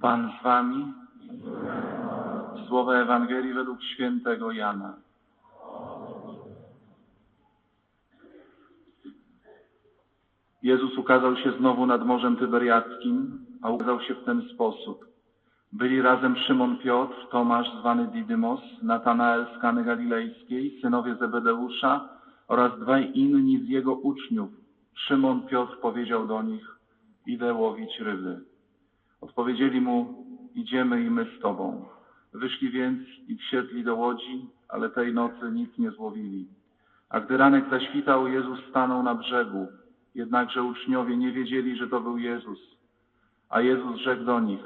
Pan z wami. Słowa Ewangelii według świętego Jana. Jezus ukazał się znowu nad Morzem Tyberiackim, a ukazał się w ten sposób. Byli razem Szymon Piotr, Tomasz zwany Didymos, Natanael z Kany Galilejskiej, synowie Zebedeusza oraz dwaj inni z jego uczniów. Szymon Piotr powiedział do nich, idę łowić ryby. Odpowiedzieli mu, idziemy i my z tobą. Wyszli więc i wsiedli do łodzi, ale tej nocy nic nie złowili. A gdy ranek zaświtał, Jezus stanął na brzegu. Jednakże uczniowie nie wiedzieli, że to był Jezus. A Jezus rzekł do nich,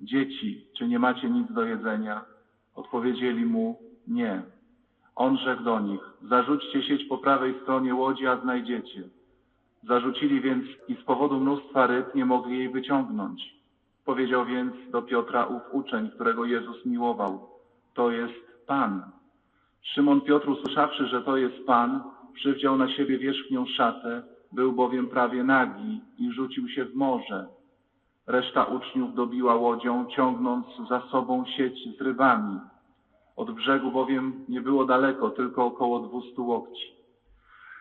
dzieci, czy nie macie nic do jedzenia? Odpowiedzieli mu, nie. On rzekł do nich, zarzućcie sieć po prawej stronie łodzi, a znajdziecie. Zarzucili więc i z powodu mnóstwa ryb nie mogli jej wyciągnąć. Powiedział więc do Piotra ów uczeń, którego Jezus miłował, to jest Pan. Szymon Piotr usłyszawszy, że to jest Pan, przywdział na siebie wierzchnią szatę, był bowiem prawie nagi i rzucił się w morze. Reszta uczniów dobiła łodzią, ciągnąc za sobą sieć z rybami. Od brzegu bowiem nie było daleko, tylko około dwustu łokci.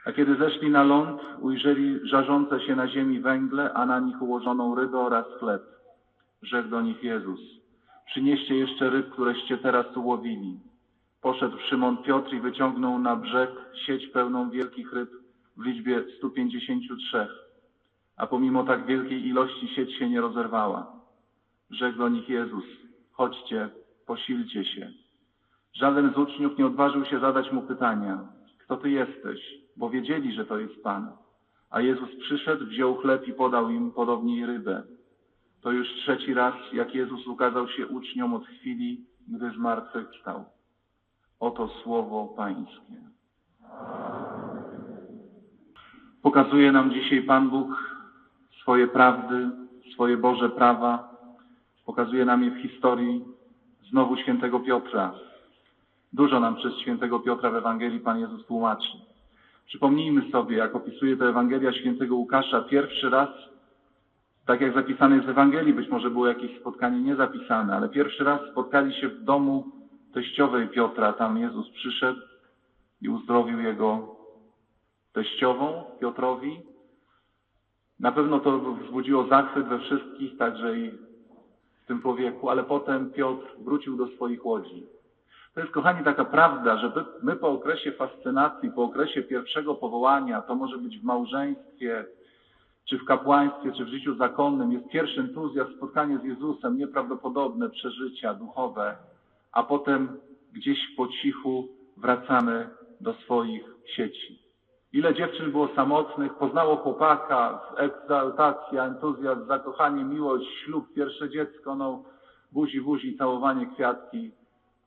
A kiedy zeszli na ląd, ujrzeli żarzące się na ziemi węgle, a na nich ułożoną rybę oraz chleb. Rzekł do nich Jezus, przynieście jeszcze ryb, któreście teraz ułowili. Poszedł Szymon Piotr i wyciągnął na brzeg sieć pełną wielkich ryb w liczbie 153. A pomimo tak wielkiej ilości sieć się nie rozerwała. Rzekł do nich Jezus, chodźcie, posilcie się. Żaden z uczniów nie odważył się zadać mu pytania, kto ty jesteś, bo wiedzieli, że to jest Pan. A Jezus przyszedł, wziął chleb i podał im podobnie rybę. To już trzeci raz, jak Jezus ukazał się uczniom od chwili, gdy zmartwychwstał. Oto słowo Pańskie. Pokazuje nam dzisiaj Pan Bóg swoje prawdy, swoje Boże prawa. Pokazuje nam je w historii znowu świętego Piotra. Dużo nam przez świętego Piotra w Ewangelii Pan Jezus tłumaczy. Przypomnijmy sobie, jak opisuje to Ewangelia świętego Łukasza, pierwszy raz, tak jak zapisane jest w Ewangelii, być może było jakieś spotkanie niezapisane, ale pierwszy raz spotkali się w domu teściowej Piotra. Tam Jezus przyszedł i uzdrowił jego teściową Piotrowi. Na pewno to wzbudziło zachwyt we wszystkich, także i w tym człowieku, ale potem Piotr wrócił do swoich łodzi. To jest, kochani, taka prawda, że my po okresie fascynacji, po okresie pierwszego powołania, to może być w małżeństwie, czy w kapłaństwie, czy w życiu zakonnym, jest pierwszy entuzjazm, spotkanie z Jezusem, nieprawdopodobne przeżycia duchowe, a potem gdzieś po cichu wracamy do swoich sieci. Ile dziewczyn było samotnych, poznało chłopaka, egzaltacja, entuzjazm, zakochanie, miłość, ślub, pierwsze dziecko, no buzi, buzi, całowanie, kwiatki,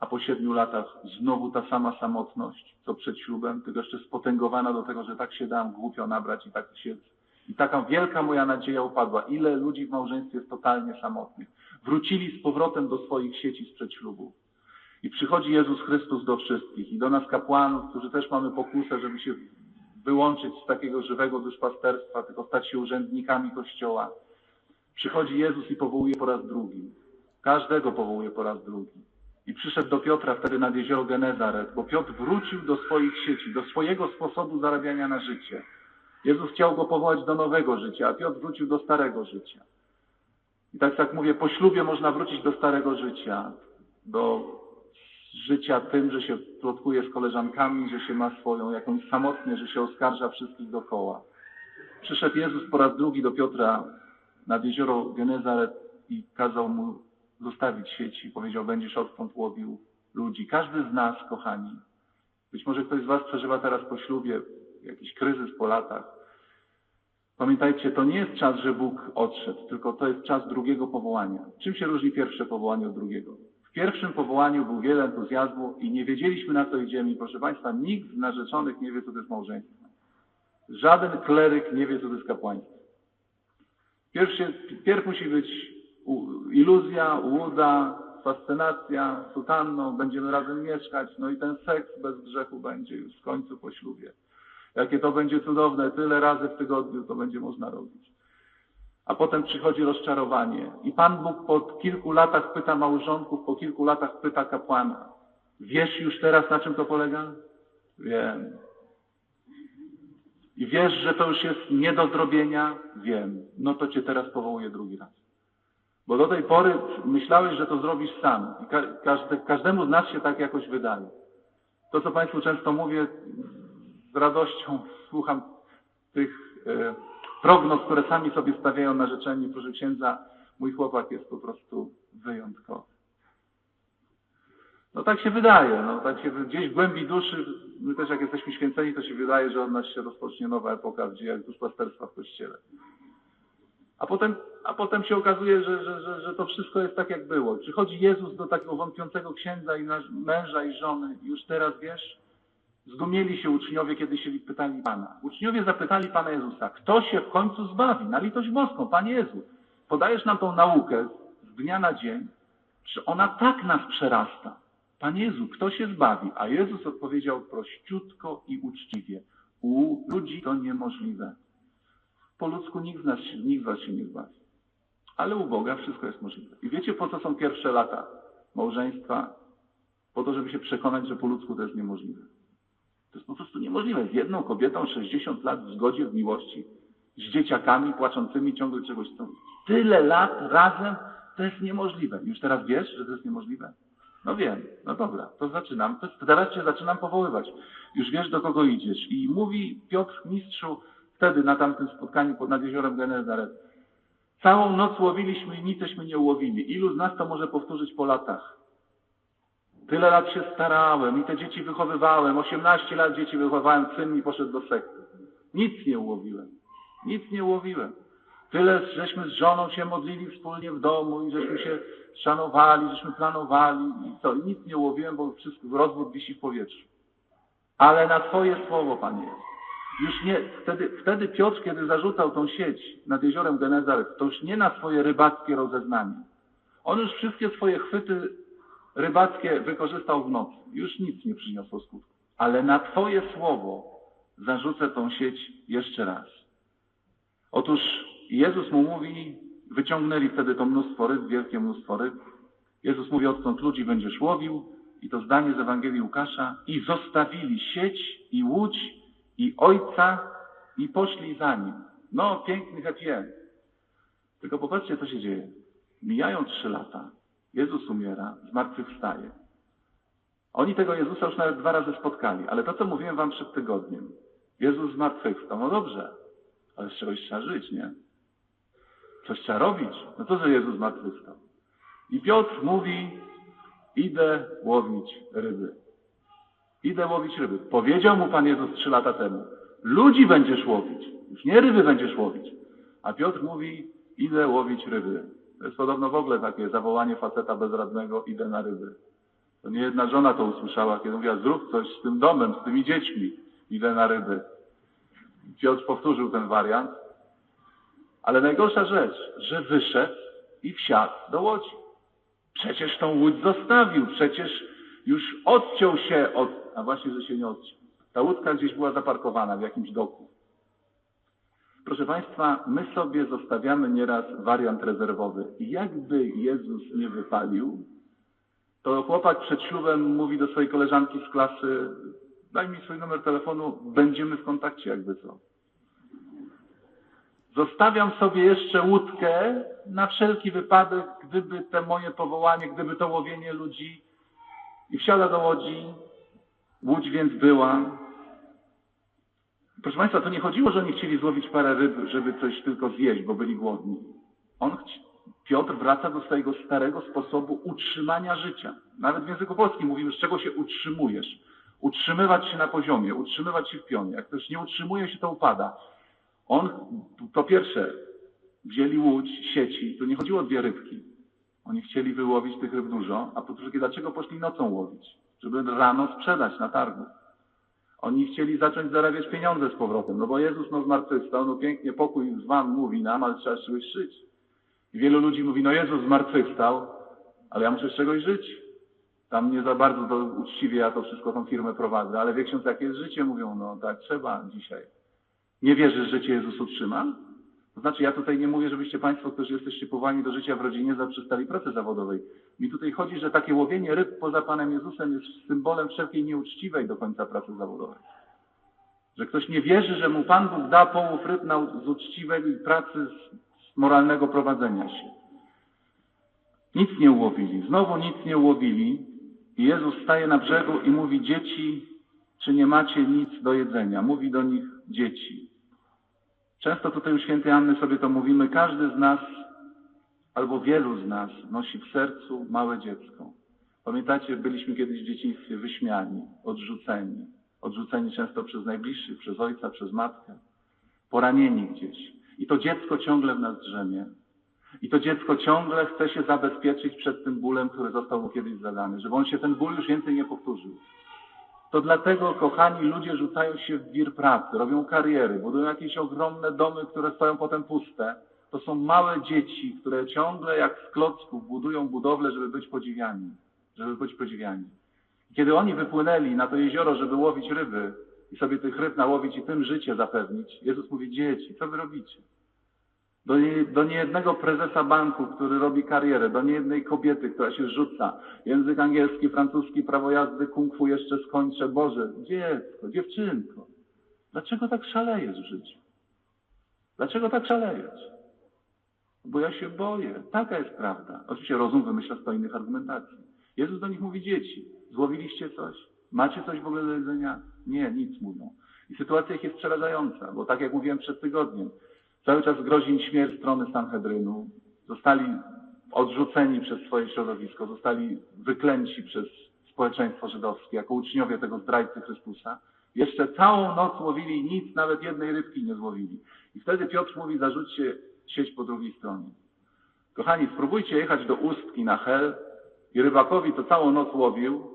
a po siedmiu latach znowu ta sama samotność, co przed ślubem, tylko jeszcze spotęgowana do tego, że tak się dałam głupio nabrać i tak się... I taka wielka moja nadzieja upadła. Ile ludzi w małżeństwie jest totalnie samotnych. Wrócili z powrotem do swoich sieci sprzed ślubu. I przychodzi Jezus Chrystus do wszystkich i do nas kapłanów, którzy też mamy pokusę, żeby się wyłączyć z takiego żywego duszpasterstwa, tylko stać się urzędnikami Kościoła. Przychodzi Jezus i powołuje po raz drugi. Każdego powołuje po raz drugi. I przyszedł do Piotra wtedy nad jezioro Genezaret, bo Piotr wrócił do swoich sieci, do swojego sposobu zarabiania na życie. Jezus chciał go powołać do nowego życia, a Piotr wrócił do starego życia. I tak jak mówię, po ślubie można wrócić do starego życia, do życia tym, że się plotkuje z koleżankami, że się ma swoją jakąś samotnie, że się oskarża wszystkich dookoła. Przyszedł Jezus po raz drugi do Piotra nad jezioro Genezaret i kazał mu zostawić sieci. Powiedział, będziesz odtąd łowił ludzi. Każdy z nas, kochani, być może ktoś z Was przeżywa teraz po ślubie jakiś kryzys po latach. Pamiętajcie, to nie jest czas, że Bóg odszedł, tylko to jest czas drugiego powołania. Czym się różni pierwsze powołanie od drugiego? W pierwszym powołaniu był wiele entuzjazmu i nie wiedzieliśmy na co idziemy. Proszę Państwa, nikt z narzeczonych nie wie, co to jest małżeństwo. Żaden kleryk nie wie, co to jest kapłaństwo. Pierwszy, pierw musi być iluzja, łuda, fascynacja sutanną, będziemy razem mieszkać, no i ten seks bez grzechu będzie już w końcu po ślubie. Jakie to będzie cudowne, tyle razy w tygodniu to będzie można robić. A potem przychodzi rozczarowanie. I Pan Bóg po kilku latach pyta małżonków, po kilku latach pyta kapłana. Wiesz już teraz, na czym to polega? Wiem. I wiesz, że to już jest nie do zrobienia? Wiem. No to cię teraz powołuję drugi raz. Bo do tej pory myślałeś, że to zrobisz sam. I ka każde, każdemu z nas się tak jakoś wydaje. To, co Państwu często mówię, z radością słucham tych e, prognoz, które sami sobie stawiają narzeczeni. Proszę księdza, mój chłopak jest po prostu wyjątkowy. No tak się wydaje, no tak się gdzieś w głębi duszy, my też jak jesteśmy święceni, to się wydaje, że od nas się rozpocznie nowa epoka w dziejach duszpasterstwa w Kościele. A potem, a potem się okazuje, że, że, że, że to wszystko jest tak, jak było. Przychodzi Jezus do takiego wątpiącego księdza i męża i żony. Już teraz wiesz, zdumieli się uczniowie, kiedy się pytali Pana. Uczniowie zapytali Pana Jezusa, kto się w końcu zbawi? Na litość boską, Panie Jezu, podajesz nam tą naukę z dnia na dzień, czy ona tak nas przerasta? Panie Jezu, kto się zbawi? A Jezus odpowiedział prościutko i uczciwie. U ludzi to niemożliwe. Po ludzku nikt z, nas, nikt z was się nie zbawi. Ale u Boga wszystko jest możliwe. I wiecie, po co są pierwsze lata małżeństwa? Po to, żeby się przekonać, że po ludzku to jest niemożliwe. To jest po prostu niemożliwe. Z jedną kobietą 60 lat w zgodzie, w miłości, z dzieciakami płaczącymi ciągle czegoś chcą. Tyle lat razem to jest niemożliwe. Już teraz wiesz, że to jest niemożliwe? No wiem. No dobra, to zaczynam. To teraz cię zaczynam powoływać. Już wiesz, do kogo idziesz. I mówi Piotr mistrzu, wtedy na tamtym spotkaniu pod nad jeziorem Genezaret. Całą noc łowiliśmy i niceśmy nie ułowili. Ilu z nas to może powtórzyć po latach? Tyle lat się starałem i te dzieci wychowywałem. 18 lat dzieci wychowałem, syn mi poszedł do sekty. Nic nie ułowiłem. Nic nie ułowiłem. Tyle, żeśmy z żoną się modlili wspólnie w domu i żeśmy się szanowali, żeśmy planowali i co, nic nie ułowiłem, bo wszystko, rozwód wisi w powietrzu. Ale na Twoje słowo, Panie już nie, wtedy, wtedy Piotr, kiedy zarzucał tą sieć nad jeziorem Genezaret, to już nie na swoje rybackie rozeznanie. On już wszystkie swoje chwyty rybackie wykorzystał w nocy. Już nic nie przyniosło skutku. Ale na Twoje słowo zarzucę tą sieć jeszcze raz. Otóż Jezus mu mówi, wyciągnęli wtedy to mnóstwo ryb, wielkie mnóstwo ryb. Jezus mówi, odtąd ludzi będziesz łowił, i to zdanie z Ewangelii Łukasza, i zostawili sieć i łódź i ojca i poszli za nim. No, piękny happy end. Tylko popatrzcie, co się dzieje. Mijają trzy lata. Jezus umiera, zmartwychwstaje. Oni tego Jezusa już nawet dwa razy spotkali, ale to, co mówiłem wam przed tygodniem. Jezus zmartwychwstał. No dobrze, ale z czegoś trzeba żyć, nie? Coś trzeba robić. No to, że Jezus zmartwychwstał. I Piotr mówi, idę łowić ryby. Idę łowić ryby. Powiedział mu Pan Jezus trzy lata temu. Ludzi będziesz łowić. Już nie ryby będziesz łowić. A Piotr mówi, idę łowić ryby. To jest podobno w ogóle takie zawołanie faceta bezradnego, idę na ryby. To nie jedna żona to usłyszała, kiedy mówiła, zrób coś z tym domem, z tymi dziećmi. Idę na ryby. Piotr powtórzył ten wariant. Ale najgorsza rzecz, że wyszedł i wsiadł do łodzi. Przecież tą łódź zostawił, przecież już odciął się od, a właśnie, że się nie odciął. Ta łódka gdzieś była zaparkowana w jakimś doku. Proszę Państwa, my sobie zostawiamy nieraz wariant rezerwowy. Jakby Jezus nie wypalił, to chłopak przed ślubem mówi do swojej koleżanki z klasy, daj mi swój numer telefonu, będziemy w kontakcie jakby co. Zostawiam sobie jeszcze łódkę na wszelki wypadek, gdyby te moje powołanie, gdyby to łowienie ludzi i wsiada do łodzi. Łódź więc była. Proszę Państwa, to nie chodziło, że oni chcieli złowić parę ryb, żeby coś tylko zjeść, bo byli głodni. On, Piotr wraca do swojego starego sposobu utrzymania życia. Nawet w języku polskim mówimy, z czego się utrzymujesz. Utrzymywać się na poziomie, utrzymywać się w pionie. Jak ktoś nie utrzymuje się, to upada. On, po pierwsze, wzięli łódź, sieci, to nie chodziło o dwie rybki. Oni chcieli wyłowić tych ryb dużo, a po drugie, dlaczego poszli nocą łowić? Żeby rano sprzedać na targu. Oni chcieli zacząć zarabiać pieniądze z powrotem, no bo Jezus no zmartwychwstał, no pięknie pokój z wam mówi nam, ale trzeba czegoś żyć. I wielu ludzi mówi, no Jezus zmartwychwstał, ale ja muszę z czegoś żyć. Tam nie za bardzo to uczciwie ja to wszystko, tą firmę prowadzę, ale wie ksiądz, jakie jest życie? Mówią, no tak trzeba dzisiaj. Nie wierzysz, że cię Jezus utrzyma? To znaczy, ja tutaj nie mówię, żebyście Państwo, którzy jesteście powołani do życia w rodzinie, zaprzestali pracy zawodowej. Mi tutaj chodzi, że takie łowienie ryb poza Panem Jezusem jest symbolem wszelkiej nieuczciwej do końca pracy zawodowej. Że ktoś nie wierzy, że mu Pan Bóg da połów ryb na, z uczciwej pracy, z, moralnego prowadzenia się. Nic nie ułowili. Znowu nic nie ułowili. I Jezus staje na brzegu i mówi, dzieci, czy nie macie nic do jedzenia? Mówi do nich dzieci. Często tutaj u świętej Anny sobie to mówimy, każdy z nas, albo wielu z nas nosi w sercu małe dziecko. Pamiętacie, byliśmy kiedyś w dzieciństwie wyśmiani, odrzuceni. Odrzuceni często przez najbliższych, przez ojca, przez matkę. Poranieni gdzieś. I to dziecko ciągle w nas drzemie. I to dziecko ciągle chce się zabezpieczyć przed tym bólem, który został mu kiedyś zadany, żeby on się ten ból już więcej nie powtórzył. To dlatego, kochani, ludzie rzucają się w wir pracy, robią kariery, budują jakieś ogromne domy, które stoją potem puste. To są małe dzieci, które ciągle jak z klocków budują budowlę, żeby być podziwiani. Żeby być podziwiani. Kiedy oni wypłynęli na to jezioro, żeby łowić ryby i sobie tych ryb nałowić i tym życie zapewnić, Jezus mówi, dzieci, co wy robicie? Do, nie, do niejednego prezesa banku, który robi karierę, do niejednej kobiety, która się rzuca. Język angielski, francuski, prawo jazdy, kung fu jeszcze skończę. Boże, dziecko, dziewczynko, dlaczego tak szalejesz w życiu? Dlaczego tak szalejesz? Bo ja się boję. Taka jest prawda. Oczywiście rozum wymyśla sto innych argumentacji. Jezus do nich mówi, dzieci, złowiliście coś? Macie coś w ogóle do jedzenia? Nie, nic mówią. I sytuacja ich jest przerażająca, bo tak jak mówiłem przed tygodniem, Cały czas grozi im śmierć strony Sanhedrynu. Zostali odrzuceni przez swoje środowisko, zostali wyklęci przez społeczeństwo żydowskie jako uczniowie tego zdrajcy Chrystusa. Jeszcze całą noc łowili i nic, nawet jednej rybki nie złowili. I wtedy Piotr mówi, zarzućcie sieć po drugiej stronie. Kochani, spróbujcie jechać do Ustki na Hel i rybakowi to całą noc łowił,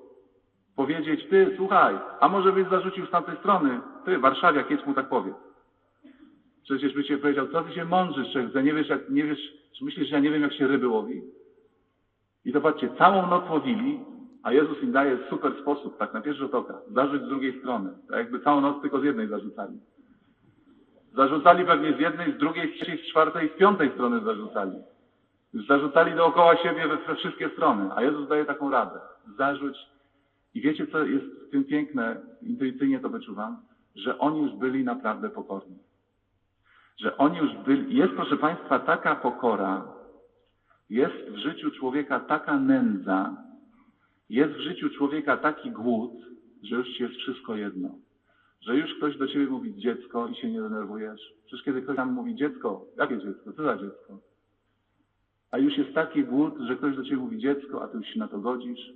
powiedzieć, ty, słuchaj, a może byś zarzucił z tamtej strony, ty, warszawiak, jedź mu tak powiedz. Przecież by cię powiedział, co ty się mądrzysz, że nie wiesz, jak, nie wiesz, czy myślisz, że ja nie wiem, jak się ryby łowi? I to patrzcie, całą noc łowili, a Jezus im daje super sposób, tak na pierwszy rzut oka, zarzuć z drugiej strony. Tak jakby całą noc tylko z jednej zarzucali. Zarzucali pewnie z jednej, z drugiej, z trzeciej, z czwartej, z piątej strony zarzucali. Zarzucali dookoła siebie we wszystkie strony, a Jezus daje taką radę. Zarzuć. I wiecie, co jest w tym piękne, intuicyjnie to wyczuwam? Że oni już byli naprawdę pokorni że oni już byli, jest proszę Państwa taka pokora, jest w życiu człowieka taka nędza, jest w życiu człowieka taki głód, że już ci jest wszystko jedno. Że już ktoś do ciebie mówi dziecko i się nie denerwujesz. Przecież kiedy ktoś tam mówi dziecko, jakie dziecko? Co za dziecko? A już jest taki głód, że ktoś do ciebie mówi dziecko, a ty już się na to godzisz.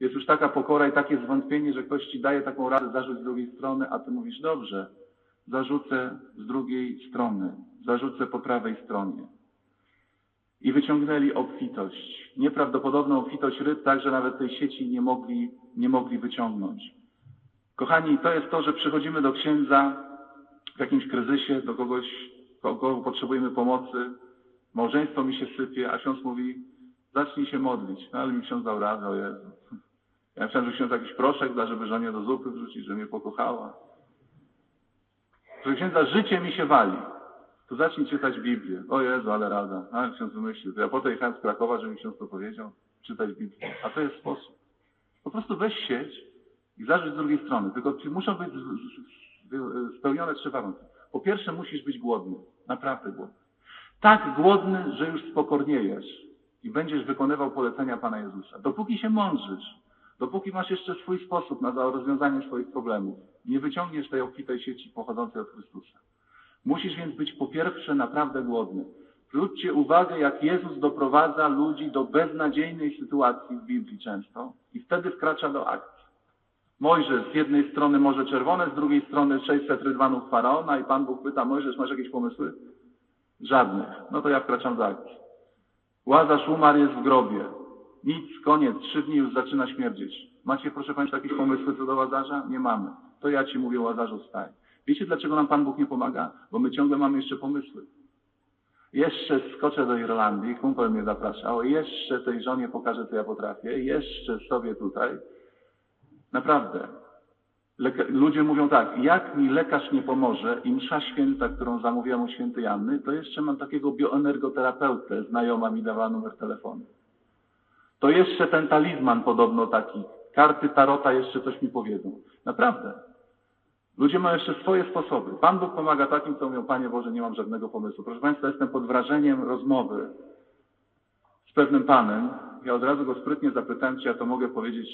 Jest już taka pokora i takie zwątpienie, że ktoś ci daje taką radę zarzuć z drugiej strony, a ty mówisz dobrze, zarzucę z drugiej strony, zarzucę po prawej stronie. I wyciągnęli obfitość, nieprawdopodobną obfitość ryb, tak, że nawet tej sieci nie mogli, nie mogli wyciągnąć. Kochani, to jest to, że przychodzimy do księdza w jakimś kryzysie, do kogoś, kogo potrzebujemy pomocy, małżeństwo mi się sypie, a ksiądz mówi, zacznij się modlić. No ale mi ksiądz dał radę, o Jezu. Ja myślałem, że ksiądz jakiś proszek da, żeby żonie do zupy wrzucić, że mnie pokochała. Proszę księdza, życie mi się wali. To zacznij czytać Biblię. O Jezu, ale rada. A ksiądz wymyślił. To ja potem jechałem z Krakowa, żeby ksiądz to powiedział. Czytać Biblię. A to jest sposób. Po prostu weź sieć i zarzuć z drugiej strony. Tylko muszą być spełnione trzy warunki. Po pierwsze, musisz być głodny. Naprawdę głodny. Tak głodny, że już spokorniejesz i będziesz wykonywał polecenia Pana Jezusa. Dopóki się mądrzysz, Dopóki masz jeszcze swój sposób na rozwiązanie swoich problemów, nie wyciągniesz tej obfitej sieci pochodzącej od Chrystusa. Musisz więc być po pierwsze naprawdę głodny. Zwróćcie uwagę, jak Jezus doprowadza ludzi do beznadziejnej sytuacji w Biblii często i wtedy wkracza do akcji. Mojżesz z jednej strony Morze Czerwone, z drugiej strony 600 rydwanów Faraona i Pan Bóg pyta, Mojżesz, masz jakieś pomysły? Żadnych. No to ja wkraczam do akcji. Łazarz umarł, jest w grobie. Nic, koniec, trzy dni już zaczyna śmierdzieć. Macie, proszę Państwa, jakieś pomysły co do Łazarza? Nie mamy. To ja Ci mówię, Łazarzu, staj. Wiecie, dlaczego nam Pan Bóg nie pomaga? Bo my ciągle mamy jeszcze pomysły. Jeszcze skoczę do Irlandii, kumpel mnie zapraszał, jeszcze tej żonie pokażę, co ja potrafię, jeszcze sobie tutaj. Naprawdę. Leka- ludzie mówią tak, jak mi lekarz nie pomoże i msza święta, którą zamówiłam u świętej Janny, to jeszcze mam takiego bioenergoterapeutę, znajoma mi dawała numer telefonu. To jeszcze ten talizman podobno taki, karty tarota jeszcze coś mi powiedzą. Naprawdę. Ludzie mają jeszcze swoje sposoby. Pan Bóg pomaga takim, co mówią, Panie Boże, nie mam żadnego pomysłu. Proszę Państwa, jestem pod wrażeniem rozmowy z pewnym Panem. Ja od razu go sprytnie zapytałem, czy ja to mogę powiedzieć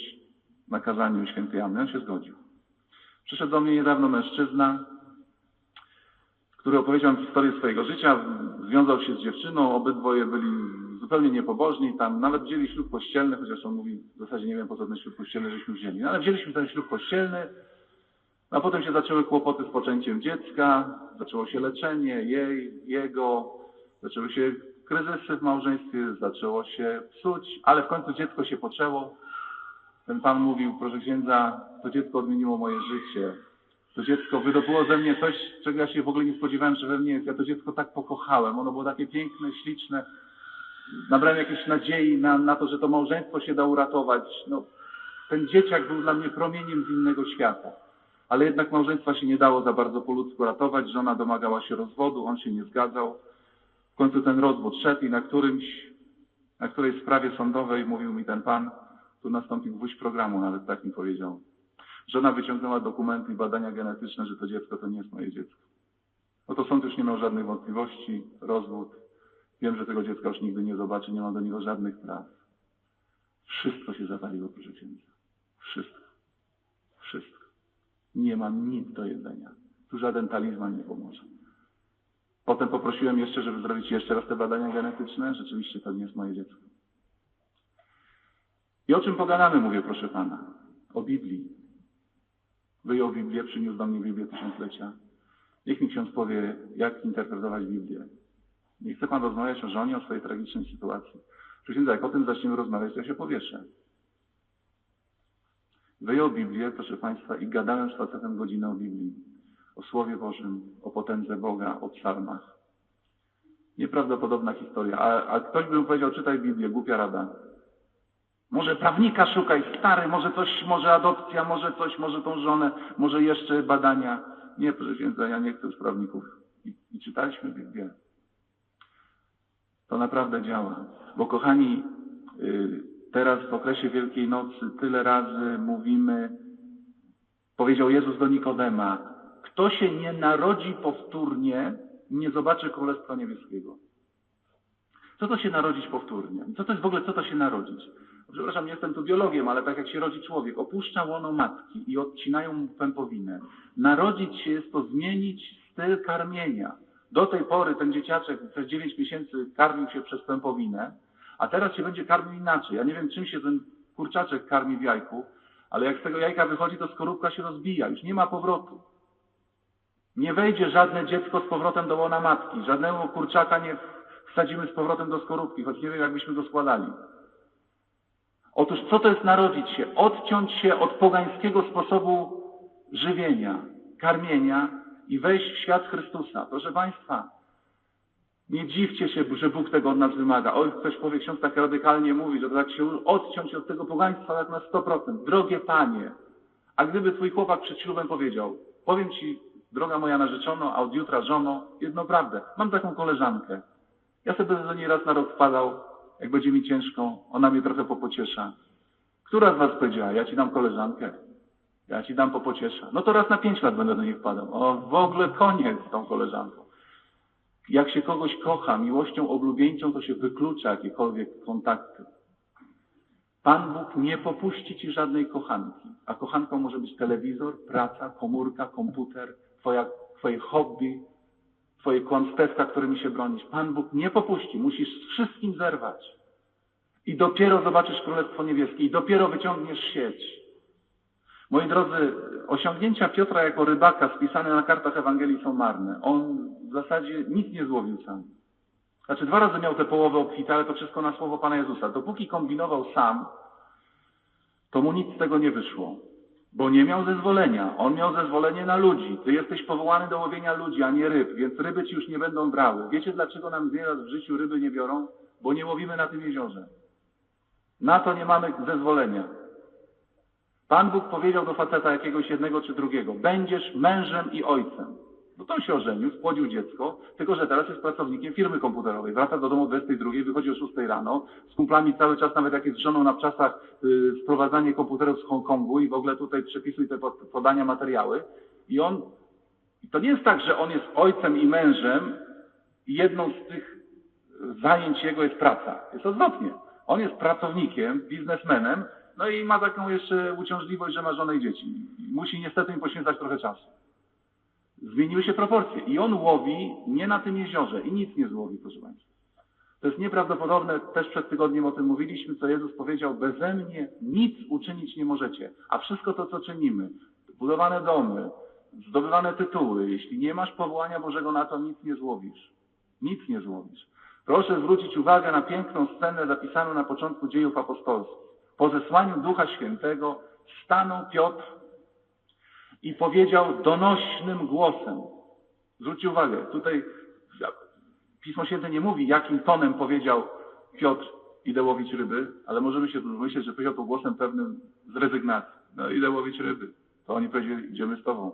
na kazaniu świętej Anny. On się zgodził. Przyszedł do mnie niedawno mężczyzna, który opowiedział mi historię swojego życia. Związał się z dziewczyną, obydwoje byli zupełnie niepobożni, tam nawet wzięli ślub kościelny, chociaż on mówi, w zasadzie nie wiem po co ten ślub kościelny żeśmy wzięli, no, ale wzięliśmy ten ślub kościelny, a potem się zaczęły kłopoty z poczęciem dziecka, zaczęło się leczenie jej, jego, zaczęły się kryzysy w małżeństwie, zaczęło się psuć, ale w końcu dziecko się poczęło. Ten pan mówił, proszę księdza, to dziecko odmieniło moje życie. To dziecko wydobyło ze mnie coś, czego ja się w ogóle nie spodziewałem, że we mnie jest. Ja to dziecko tak pokochałem. Ono było takie piękne, śliczne. Nabrałem jakiejś nadziei na, na to, że to małżeństwo się da uratować. No, ten dzieciak był dla mnie promieniem z innego świata. Ale jednak małżeństwa się nie dało za bardzo po ludzku ratować. Żona domagała się rozwodu, on się nie zgadzał. W końcu ten rozwód szedł i na którymś, na którejś sprawie sądowej mówił mi ten pan, tu nastąpił gwóźdź programu, nawet tak mi powiedział. Żona wyciągnęła dokumenty i badania genetyczne, że to dziecko to nie jest moje dziecko. No to sąd już nie miał żadnych wątpliwości, rozwód. Wiem, że tego dziecka już nigdy nie zobaczy, nie ma do niego żadnych praw. Wszystko się zawaliło, proszę księdza. Wszystko. Wszystko. Nie mam nic do jedzenia. Tu żaden talizman nie pomoże. Potem poprosiłem jeszcze, żeby zrobić jeszcze raz te badania genetyczne. Rzeczywiście to nie jest moje dziecko. I o czym pogadamy, mówię, proszę pana? O Biblii. Wyjął Biblię, przyniósł do mnie Biblię Tysiąclecia. Niech mi ksiądz powie, jak interpretować Biblię. Nie chce pan rozmawiać o żonie, o swojej tragicznej sytuacji. Proszę księdza, jak o tym zaczniemy rozmawiać, to ja się powieszę. Wyjął Biblię, proszę państwa, i gadałem z facetem godzinę o Biblii. O Słowie Bożym, o potędze Boga, o psalmach. Nieprawdopodobna historia. A, a ktoś by mu powiedział, czytaj Biblię, głupia rada. Może prawnika szukaj, stary, może coś, może adopcja, może coś, może tą żonę, może jeszcze badania. Nie, proszę księdza, ja nie chcę już prawników. I, i czytaliśmy Biblię. To naprawdę działa. Bo kochani, y, teraz w okresie Wielkiej Nocy tyle razy mówimy, powiedział Jezus do Nikodema, kto się nie narodzi powtórnie, nie zobaczy Królestwa Niebieskiego. Co to się narodzić powtórnie? Co to jest w ogóle, co to się narodzić? Przepraszam, nie jestem tu biologiem, ale tak jak się rodzi człowiek, opuszcza łono matki i odcinają mu pępowinę. Narodzić się jest to zmienić styl karmienia. Do tej pory ten dzieciaczek przez 9 miesięcy karmił się przez pępowinę, a teraz się będzie karmił inaczej. Ja nie wiem, czym się ten kurczaczek karmi w jajku, ale jak z tego jajka wychodzi, to skorupka się rozbija. Już nie ma powrotu. Nie wejdzie żadne dziecko z powrotem do łona matki. Żadnego kurczaka nie wsadzimy z powrotem do skorupki, choć nie wiem, jakbyśmy go składali. Otóż co to jest narodzić się? Odciąć się od pogańskiego sposobu żywienia, karmienia i wejść w świat Chrystusa. Proszę Państwa, nie dziwcie się, że Bóg tego od nas wymaga. Oj, ktoś powie, ksiądz tak radykalnie mówi, że tak się odciąć od tego pogaństwa tak na 100%. Drogie Panie, a gdyby Twój chłopak przed ślubem powiedział, powiem Ci, droga moja narzeczono, a od jutra żono, jedno prawdę, mam taką koleżankę. Ja sobie do niej raz na rok wpadał, jak będzie mi ciężko, ona mnie trochę popociesza. Która z Was powiedziała, ja Ci dam koleżankę, ja Ci dam popociesza. No to raz na pięć lat będę do niej wpadał. O, w ogóle koniec z tą koleżanką. Jak się kogoś kocha miłością oblubieńczą, to się wyklucza jakiekolwiek kontakty. Pan Bóg nie popuści Ci żadnej kochanki, a kochanką może być telewizor, praca, komórka, komputer, twoja, Twoje hobby, Twoje kłamstewka, którymi się bronisz. Pan Bóg nie popuści, musisz z wszystkim zerwać. I dopiero zobaczysz Królestwo Niebieskie i dopiero wyciągniesz sieć. Moi drodzy, osiągnięcia Piotra jako rybaka spisane na kartach Ewangelii są marne. On w zasadzie nic nie złowił sam. Znaczy dwa razy miał te połowy obfite, ale to wszystko na słowo Pana Jezusa. Dopóki kombinował sam, to mu nic z tego nie wyszło. Bo nie miał zezwolenia. On miał zezwolenie na ludzi. Ty jesteś powołany do łowienia ludzi, a nie ryb, więc ryby ci już nie będą brały. Wiecie, dlaczego nam nieraz w życiu ryby nie biorą? Bo nie łowimy na tym jeziorze. Na to nie mamy zezwolenia. Pan Bóg powiedział do faceta jakiegoś jednego czy drugiego, będziesz mężem i ojcem. No to on się ożenił, spłodził dziecko, tylko że teraz jest pracownikiem firmy komputerowej. Wraca do domu o 22, wychodzi o 6 rano, z kumplami cały czas, nawet jak jest żoną na czasach, yy, sprowadzanie komputerów z Hongkongu i w ogóle tutaj przepisuj te pod- podania, materiały. I on, to nie jest tak, że on jest ojcem i mężem i jedną z tych zajęć jego jest praca. Jest odwrotnie. On jest pracownikiem, biznesmenem, no i ma taką jeszcze uciążliwość, że ma żonę i dzieci. Musi niestety im poświęcać trochę czasu. Zmieniły się proporcje. I on łowi nie na tym jeziorze i nic nie złowi, proszę Państwa. To jest nieprawdopodobne, też przed tygodniem o tym mówiliśmy, co Jezus powiedział, beze mnie nic uczynić nie możecie. A wszystko to, co czynimy, budowane domy, zdobywane tytuły, jeśli nie masz powołania Bożego na to, nic nie złowisz. Nic nie złowisz. Proszę zwrócić uwagę na piękną scenę zapisaną na początku dziejów apostolskich. Po zesłaniu Ducha Świętego stanął Piotr i powiedział donośnym głosem. Zwróćcie uwagę, tutaj Pismo Święte nie mówi, jakim tonem powiedział Piotr, idę łowić ryby, ale możemy się myśleć, że powiedział to głosem pewnym z rezygnacji. No idę łowić ryby. To oni powiedzieli, idziemy z Tobą.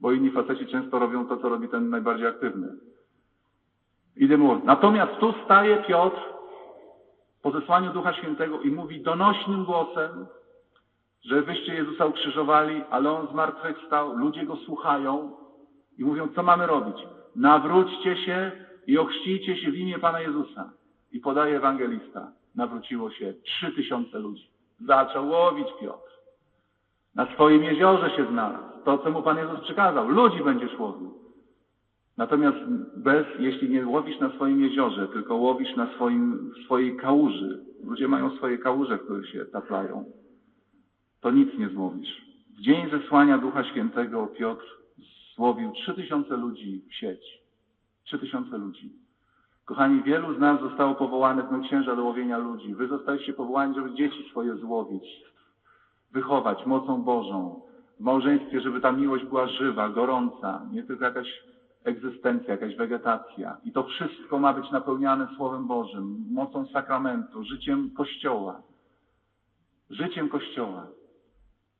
Bo inni faceci często robią to, co robi ten najbardziej aktywny. Idę łowić. Natomiast tu staje Piotr po zesłaniu Ducha Świętego i mówi donośnym głosem, że wyście Jezusa ukrzyżowali, ale On zmartwychwstał, ludzie Go słuchają i mówią, co mamy robić? Nawróćcie się i ochrzcijcie się w imię Pana Jezusa. I podaje ewangelista. Nawróciło się trzy tysiące ludzi. Zaczął łowić Piotr. Na swoim jeziorze się znalazł. To, co mu Pan Jezus przykazał. Ludzi będziesz łowił. Natomiast bez, jeśli nie łowisz na swoim jeziorze, tylko łowisz na swoim, swojej kałuży. Ludzie mają swoje kałuże, w których się taplają. To nic nie złowisz. W dzień zesłania Ducha Świętego Piotr złowił trzy tysiące ludzi w sieć. Trzy tysiące ludzi. Kochani, wielu z nas zostało powołanych na księża do łowienia ludzi. Wy zostaliście powołani, żeby dzieci swoje złowić, wychować mocą Bożą. W małżeństwie, żeby ta miłość była żywa, gorąca, nie tylko jakaś egzystencja, jakaś wegetacja. I to wszystko ma być napełniane Słowem Bożym, mocą sakramentu, życiem Kościoła. Życiem Kościoła.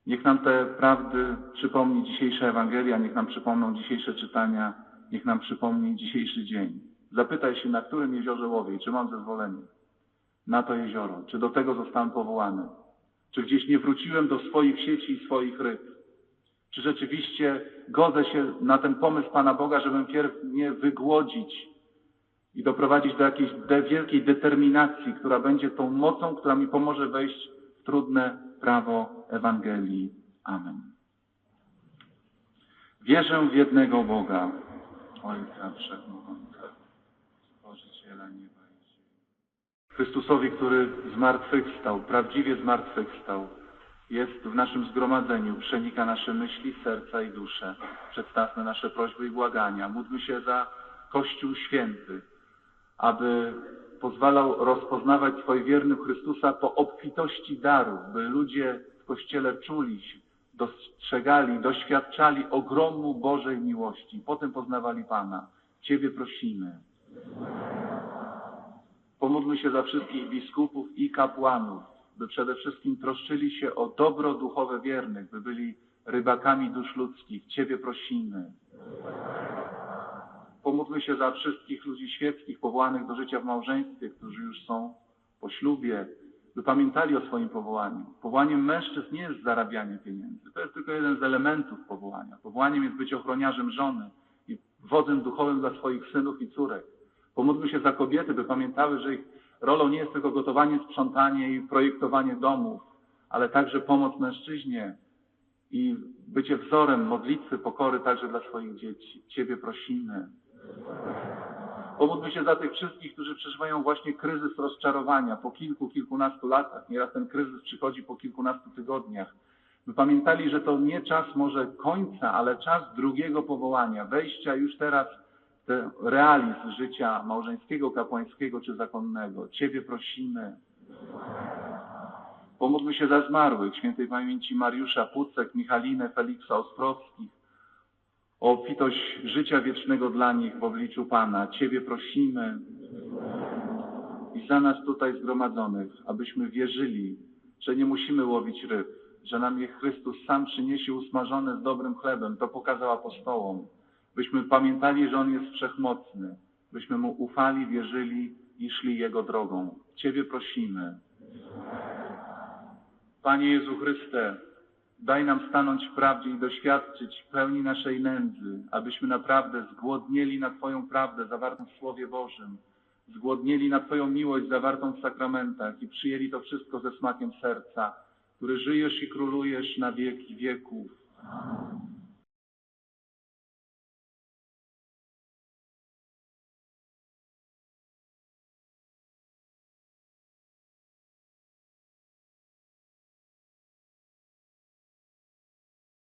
Niech nam te prawdy przypomni dzisiejsza Ewangelia, niech nam przypomną dzisiejsze czytania, niech nam przypomni dzisiejszy dzień. Zapytaj się, na którym jeziorze łowię i czy mam zezwolenie? Na to jezioro, czy do tego zostałem powołany, czy gdzieś nie wróciłem do swoich sieci i swoich ryb, czy rzeczywiście godzę się na ten pomysł Pana Boga, żebym pierw nie wygłodzić i doprowadzić do jakiejś wielkiej determinacji, która będzie tą mocą, która mi pomoże wejść w trudne prawo Ewangelii. Amen. Wierzę w jednego Boga, Ojca Wszechmogącego, Stworzyciela nieba i ziemi. Chrystusowi, który zmartwychwstał, prawdziwie zmartwychwstał, jest w naszym zgromadzeniu, przenika nasze myśli, serca i dusze. Przedstawmy nasze prośby i błagania. Módlmy się za Kościół Święty, aby pozwalał rozpoznawać swoich wiernych Chrystusa po obfitości darów, by ludzie w Kościele czuli się, dostrzegali, doświadczali ogromu Bożej miłości. Potem poznawali Pana. Ciebie prosimy. Pomódlmy się za wszystkich biskupów i kapłanów, by przede wszystkim troszczyli się o dobro duchowe wiernych, by byli rybakami dusz ludzkich. Ciebie prosimy. Pomódlmy się za wszystkich ludzi świeckich powołanych do życia w małżeństwie, którzy już są po ślubie, by pamiętali o swoim powołaniu. Powołaniem mężczyzn nie jest zarabianie pieniędzy. To jest tylko jeden z elementów powołania. Powołaniem jest być ochroniarzem żony i wodzem duchowym dla swoich synów i córek. Pomódlmy się za kobiety, by pamiętały, że ich rolą nie jest tylko gotowanie, sprzątanie i projektowanie domów, ale także pomoc mężczyźnie i bycie wzorem modlitwy, pokory także dla swoich dzieci. Ciebie prosimy. Pomódlmy się za tych wszystkich, którzy przeżywają właśnie kryzys rozczarowania po kilku, kilkunastu latach. Nieraz ten kryzys przychodzi po kilkunastu tygodniach. By pamiętali, że to nie czas może końca, ale czas drugiego powołania, wejścia już teraz w ten realizm życia małżeńskiego, kapłańskiego czy zakonnego. Ciebie prosimy. Pomódlmy się za zmarłych, świętej pamięci Mariusza Pucek, Michalinę, Feliksa Ostrowskich, o obfitość życia wiecznego dla nich w obliczu Pana. Ciebie prosimy i za nas tutaj zgromadzonych, abyśmy wierzyli, że nie musimy łowić ryb, że nam je Chrystus sam przyniesie usmażone z dobrym chlebem. To pokazał apostołom. Byśmy pamiętali, że On jest wszechmocny. Byśmy Mu ufali, wierzyli i szli Jego drogą. Ciebie prosimy. Panie Jezu Chryste, daj nam stanąć w prawdzie i doświadczyć pełni naszej nędzy, abyśmy naprawdę zgłodnieli na Twoją prawdę zawartą w Słowie Bożym, zgłodnieli na Twoją miłość zawartą w sakramentach i przyjęli to wszystko ze smakiem serca, który żyjesz i królujesz na wieki wieków.